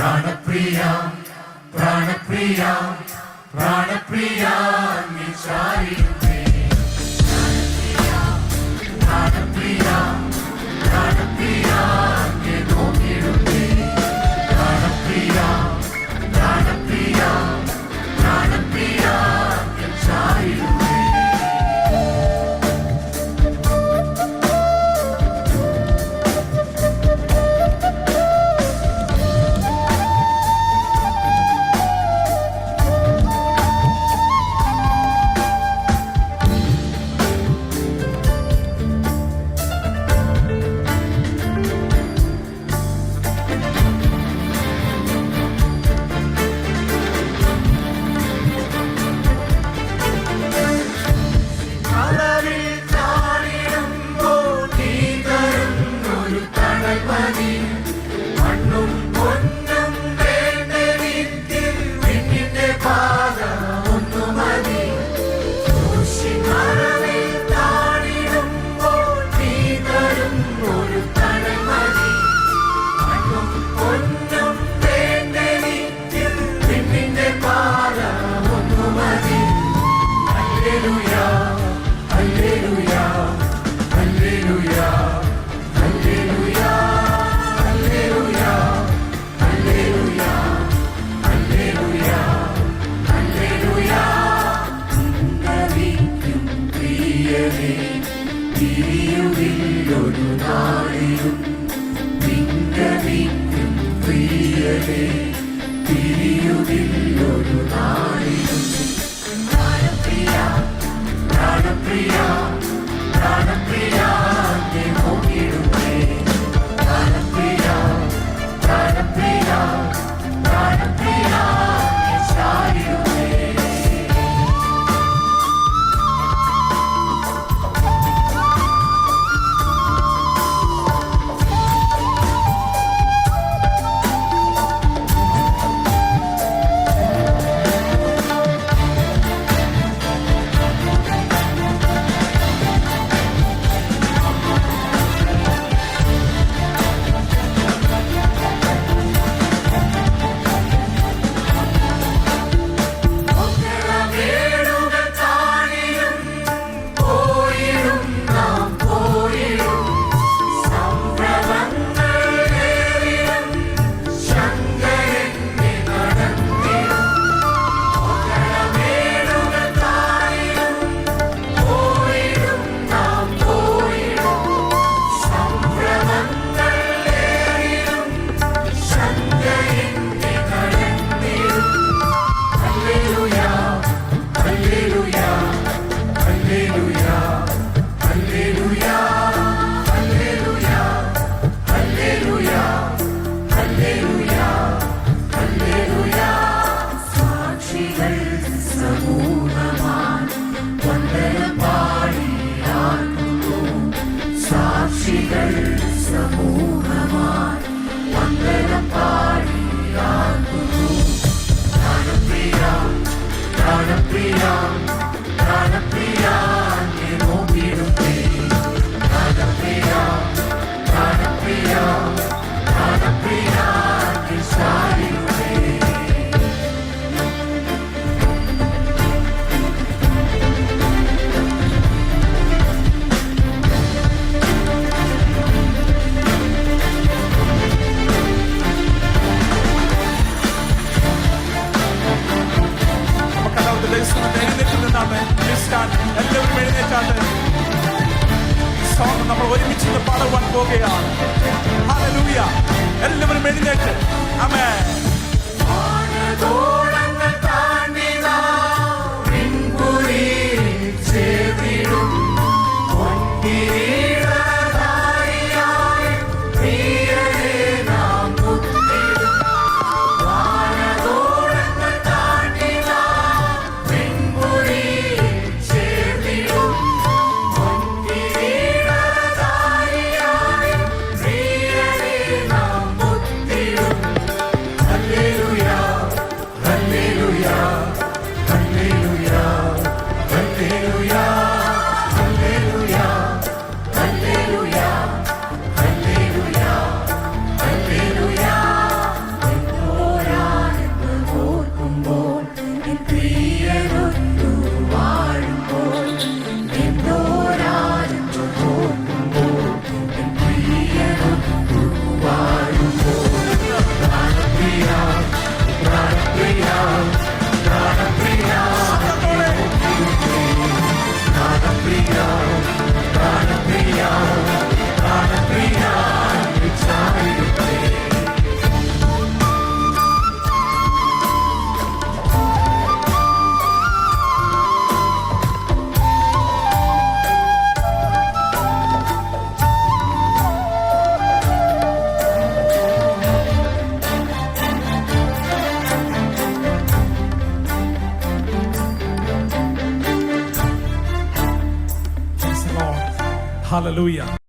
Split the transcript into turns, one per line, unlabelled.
Priya, Priya, Priya, Priya, Priya, Priya, Priya, Priya, Priya, തിരിയുവില്ലൊരു നാളിലും വിങ്കമിക്കും പ്രിയരെ തിരിയുവില്ലൊരു നാളിലും. പ്രാണപ്രിയ
എല്ലാവരും എഴുന്നേറ്റാണ്ട് ഈ സോങ് നമ്മൾ ഒരുമിച്ച് പാടുവാൻ പോകുകയാണ്. എല്ലാവരും എഴുന്നേറ്റ്. അമേ
Hallelujah.